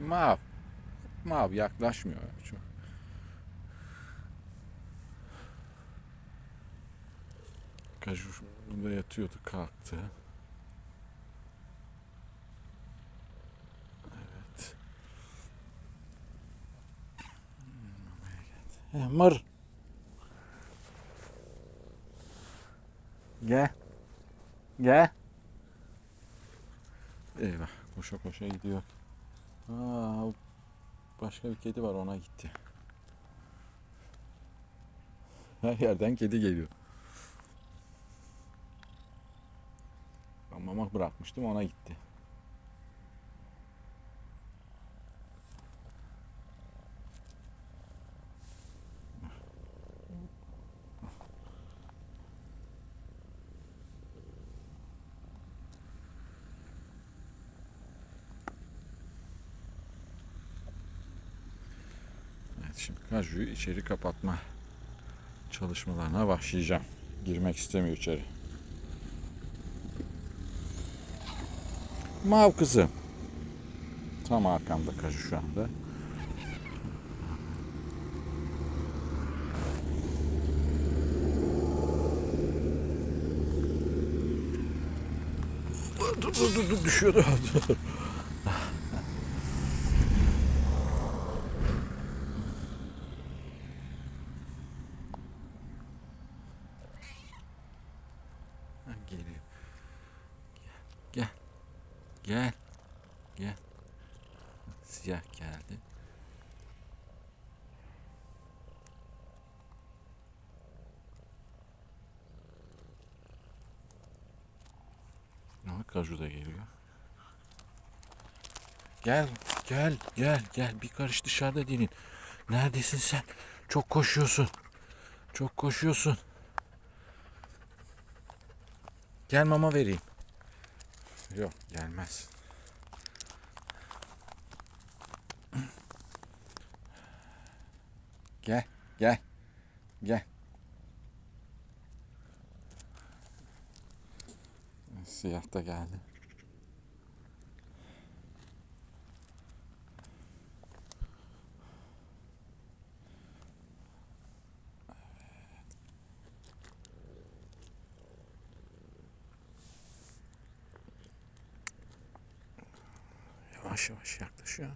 Mav. Mav yaklaşmıyor çok. Kaju burada yatıyordu kalktı. Evet. Eh, Mır. Gel. Gel. Eyvah. Koşa koşa gidiyor. Aa, başka bir kedi var ona gitti. Her yerden kedi geliyor. Ben mama bırakmıştım ona gitti. Şimdi Kaju'yu içeri kapatma çalışmalarına başlayacağım. Girmek istemiyor içeri. Mav kızım. Tam arkamda Kaju şu anda. Dur dur, dur düşüyordu. Dur. Ha, Geliyor. Gel. Gel. Gel. Siyah geldi. Ama Kaju da geliyor. Gel, gel, gel, gel. Bir karış dışarıda dinin. Neredesin sen? Çok koşuyorsun. Çok koşuyorsun. Gel mama vereyim. Yok gelmez. Gel, gel, gel. Siyah da geldi. Yavaş yavaş yaklaşıyor.